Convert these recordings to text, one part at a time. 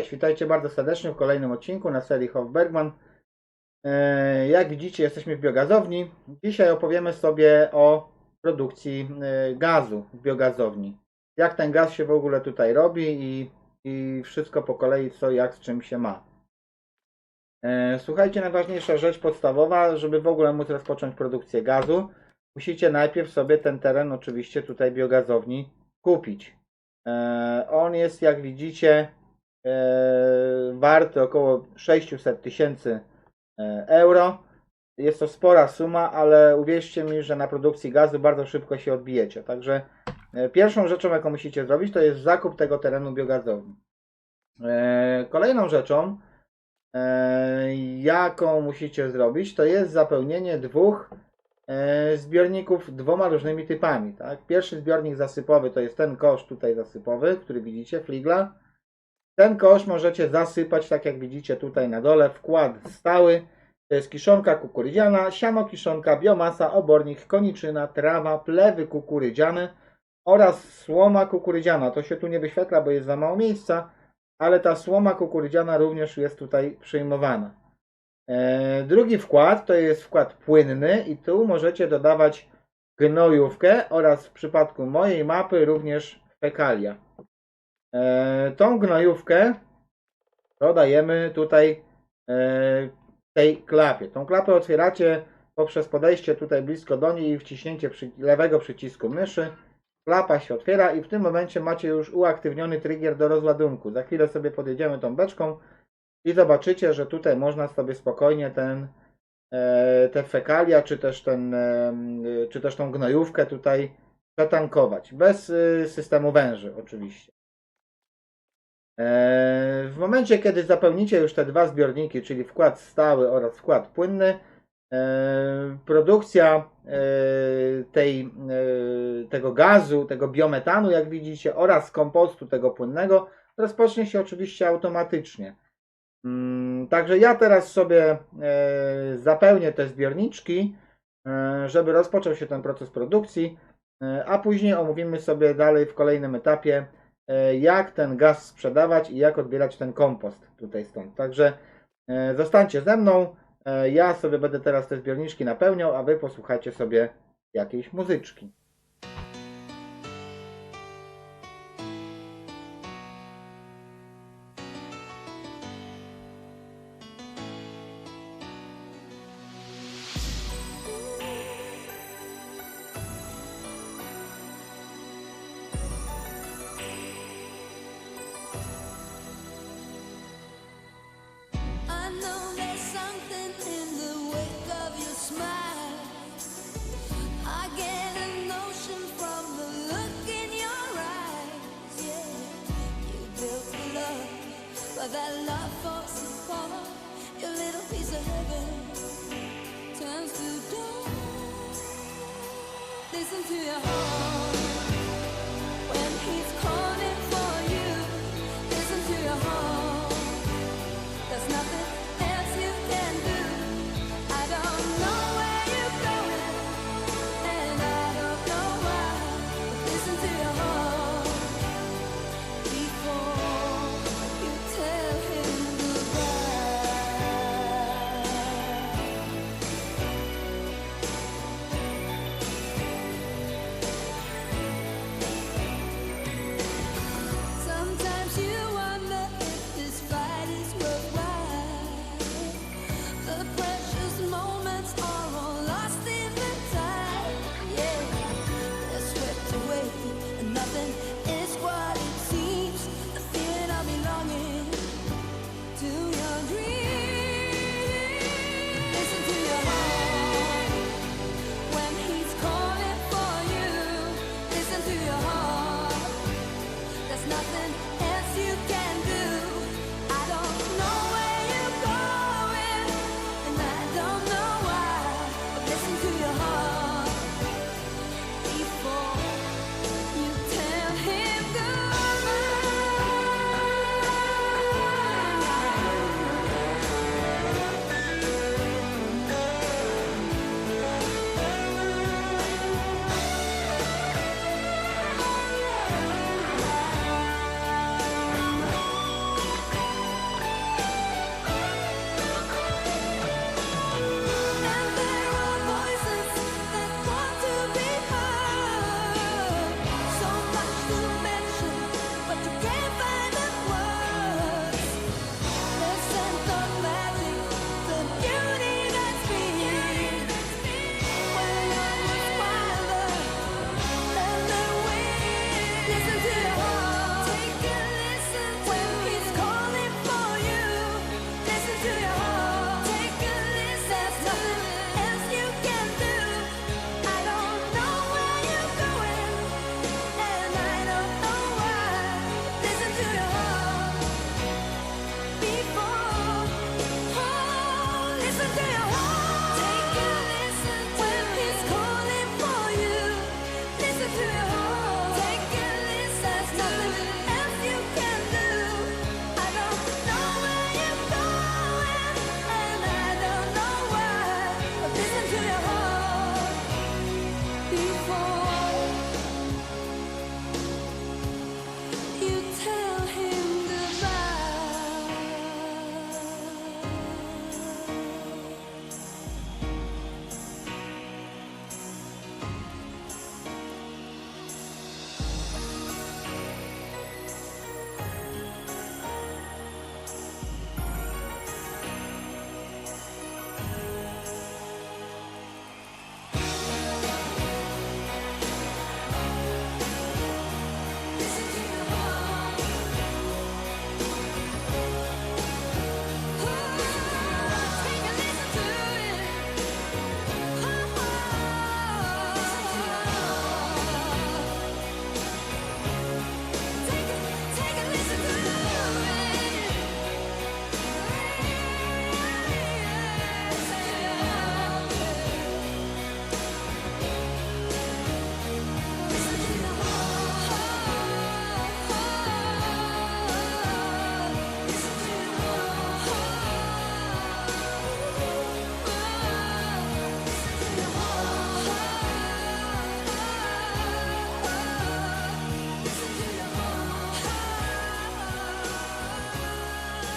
Cześć, witajcie bardzo serdecznie w kolejnym odcinku na serii Hofbergman. E, Jak widzicie, jesteśmy w biogazowni. Dzisiaj opowiemy sobie o produkcji e, gazu w biogazowni. Jak ten gaz się w ogóle tutaj robi i, i wszystko po kolei, co jak z czym się ma. E, Słuchajcie, najważniejsza rzecz podstawowa, żeby w ogóle móc rozpocząć produkcję gazu, musicie najpierw sobie ten teren, oczywiście tutaj biogazowni, kupić. On jest, jak widzicie, warty około 600 tysięcy e, euro. Jest to spora suma, ale uwierzcie mi, że na produkcji gazu bardzo szybko się odbijecie. Także e, pierwszą rzeczą, jaką musicie zrobić, to jest zakup tego terenu biogazowni. E, Kolejną rzeczą, e, jaką musicie zrobić, to jest zapełnienie dwóch e, zbiorników dwoma różnymi typami. Tak? Pierwszy zbiornik zasypowy to jest ten kosz tutaj zasypowy, który widzicie, fligla. Ten kosz możecie zasypać, tak jak widzicie tutaj na dole, wkład stały. To jest kiszonka kukurydziana, siano kiszonka, biomasa, obornik, koniczyna, trawa, plewy kukurydziane oraz słoma kukurydziana. To się tu nie wyświetla, bo jest za mało miejsca, ale ta słoma kukurydziana również jest tutaj przyjmowana. E, Drugi wkład to jest wkład płynny i tu możecie dodawać gnojówkę oraz w przypadku mojej mapy również fekalia. E, Tą gnojówkę dodajemy tutaj e, tej klapie. Tą klapę otwieracie poprzez podejście tutaj blisko do niej i wciśnięcie przy, lewego przycisku myszy. Klapa się otwiera i w tym momencie macie już uaktywniony trigger do rozładunku. Za chwilę sobie podjedziemy tą beczką i zobaczycie, że tutaj można sobie spokojnie ten, e, te fekalia, czy też, ten, czy też tą gnojówkę tutaj przetankować. Bez systemu węży oczywiście. E, W momencie, kiedy zapełnicie już te dwa zbiorniki, czyli wkład stały oraz wkład płynny, e, produkcja e, tej, tego gazu, tego biometanu, jak widzicie, oraz kompostu tego płynnego rozpocznie się oczywiście automatycznie. Mm, Także ja teraz sobie zapełnię te zbiorniczki, żeby rozpoczął się ten proces produkcji, a później omówimy sobie dalej w kolejnym etapie, jak ten gaz sprzedawać i jak odbierać ten kompost tutaj stąd. Także e, zostańcie ze mną. E, Ja sobie będę teraz te zbiorniczki napełniał, a wy posłuchajcie sobie jakiejś muzyczki. That love falls apart. Your little piece of heaven turns to dust. Listen to your heart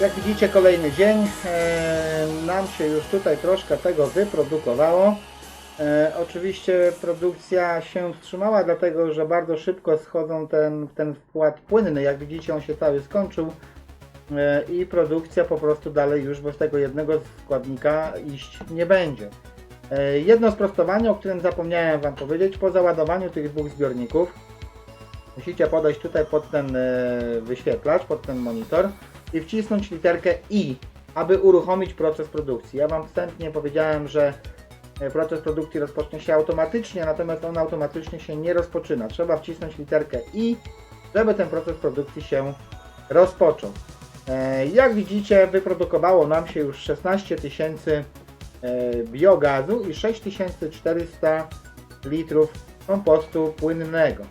Jak widzicie kolejny dzień, e, nam się już tutaj troszkę tego wyprodukowało. E, oczywiście produkcja się wstrzymała, dlatego że bardzo szybko schodzą ten, ten wkład płynny. Jak widzicie on się cały skończył e, i produkcja po prostu dalej już bez tego jednego składnika iść nie będzie. Jedno sprostowanie, o którym zapomniałem Wam powiedzieć, po załadowaniu tych dwóch zbiorników musicie podejść tutaj pod ten wyświetlacz, pod ten monitor i wcisnąć literkę I, aby uruchomić proces produkcji. Ja Wam wstępnie powiedziałem, że e, proces produkcji rozpocznie się automatycznie, natomiast on automatycznie się nie rozpoczyna. Trzeba wcisnąć literkę I, żeby ten proces produkcji się rozpoczął. E, Jak widzicie, wyprodukowało nam się już 16 tysięcy e, biogazu i 6400 litrów kompostu płynnego.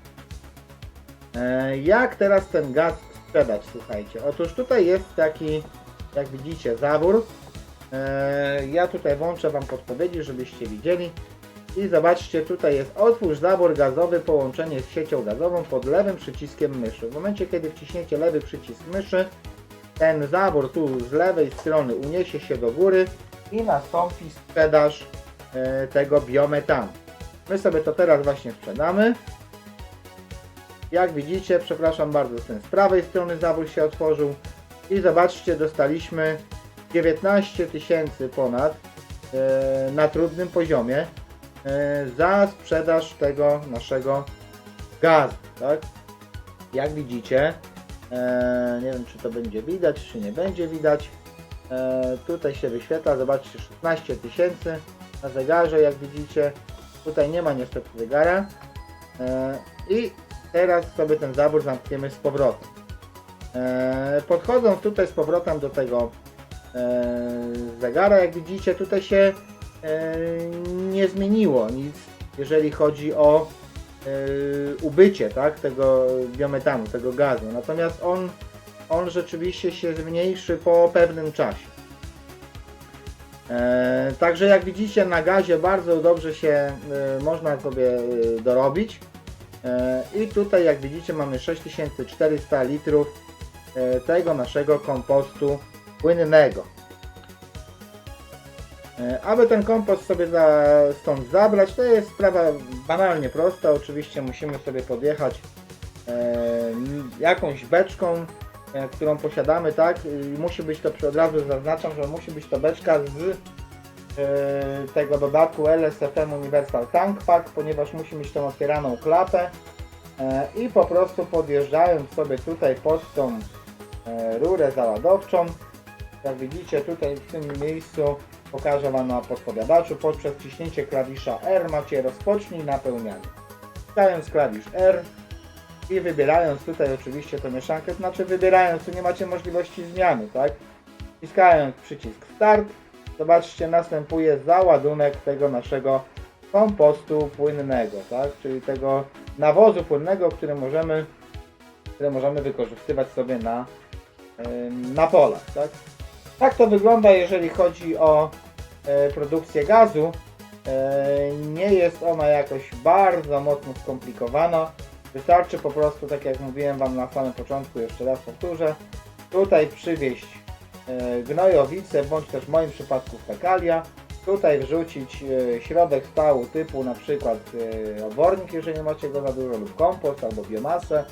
Jak teraz ten gaz sprzedać, słuchajcie? Otóż tutaj jest taki, jak widzicie, zawór. E, Ja tutaj włączę Wam podpowiedzi, żebyście widzieli. I zobaczcie, tutaj jest otwórz zabór gazowy, połączenie z siecią gazową pod lewym przyciskiem myszy. W momencie, kiedy wciśniecie lewy przycisk myszy, ten zabór tu z lewej strony uniesie się do góry i nastąpi sprzedaż e, tego biometanu. My sobie to teraz właśnie sprzedamy. Jak widzicie, przepraszam bardzo, ten z prawej strony zawór się otworzył i zobaczcie, dostaliśmy 19 tysięcy ponad e, na trudnym poziomie e, za sprzedaż tego naszego gazu, tak? Jak widzicie, e, nie wiem czy to będzie widać, czy nie będzie widać, e, tutaj się wyświetla, zobaczcie 16 tysięcy na zegarze, jak widzicie, tutaj nie ma niestety zegara e, i teraz sobie ten zabór zamkniemy z powrotem. E, podchodząc tutaj z powrotem do tego e, zegara, jak widzicie, tutaj się e, nie zmieniło nic, jeżeli chodzi o ubycie tak, tego biometanu, tego gazu. Natomiast on, on rzeczywiście się zmniejszy po pewnym czasie. Także jak widzicie na gazie bardzo dobrze się można sobie dorobić. E, I tutaj jak widzicie mamy 6400 litrów e, tego naszego kompostu płynnego. E, Aby ten kompost sobie za, stąd zabrać, to jest sprawa banalnie prosta. Oczywiście musimy sobie podjechać jakąś beczką, którą posiadamy, tak? I musi być to, od razu zaznaczam, że musi być to beczka z tego dodatku LSFM Universal Tank Pack, ponieważ musi mieć tą otwieraną klapę e, i po prostu podjeżdżając sobie tutaj pod tą e, rurę załadowczą, jak widzicie tutaj w tym miejscu pokażę Wam na podpowiadaczu, poprzez wciśnięcie klawisza R macie rozpocznij napełnianie. Wciskając klawisz R i wybierając tutaj oczywiście tę mieszankę, znaczy wybierając, tu nie macie możliwości zmiany, tak? Wciskając przycisk Start, zobaczcie, następuje załadunek tego naszego kompostu płynnego, tak? Czyli tego nawozu płynnego, który możemy, który możemy wykorzystywać sobie na, na polach, tak? Tak to wygląda, jeżeli chodzi o e, produkcję gazu. E, Nie jest ona jakoś bardzo mocno skomplikowana. Wystarczy po prostu, tak jak mówiłem Wam na samym początku, jeszcze raz powtórzę, tutaj przywieźć gnojowice, bądź też w moim przypadku fekalia, tutaj wrzucić e, środek stału typu na przykład e, obornik, jeżeli nie macie go za dużo, lub kompost, albo biomasę,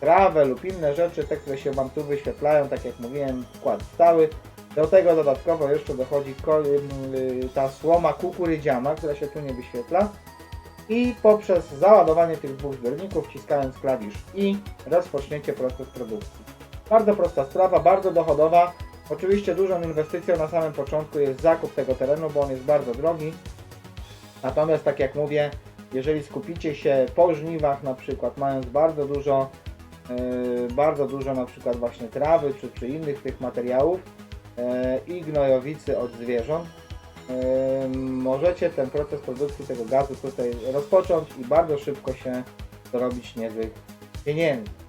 trawę lub inne rzeczy, te, które się Wam tu wyświetlają, tak jak mówiłem, wkład stały. Do tego dodatkowo jeszcze dochodzi ko- y, ta słoma kukurydziana, która się tu nie wyświetla. I poprzez załadowanie tych dwóch zbiorników, wciskając klawisz I, rozpoczniecie proces produkcji. Bardzo prosta sprawa, bardzo dochodowa. Oczywiście dużą inwestycją na samym początku jest zakup tego terenu, bo on jest bardzo drogi. Natomiast tak jak mówię, jeżeli skupicie się po żniwach na przykład, mając bardzo dużo, yy, bardzo dużo na przykład właśnie trawy czy, czy innych tych materiałów yy, i gnojowicy od zwierząt, yy, możecie ten proces produkcji tego gazu tutaj rozpocząć i bardzo szybko się dorobić niezłych pieniędzy.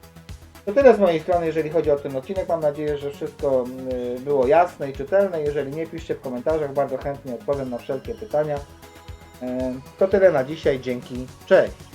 To tyle z mojej strony, jeżeli chodzi o ten odcinek. Mam nadzieję, że wszystko yy, było jasne i czytelne. Jeżeli nie, piszcie w komentarzach, bardzo chętnie odpowiem na wszelkie pytania. Yy, To tyle na dzisiaj. Dzięki. Cześć.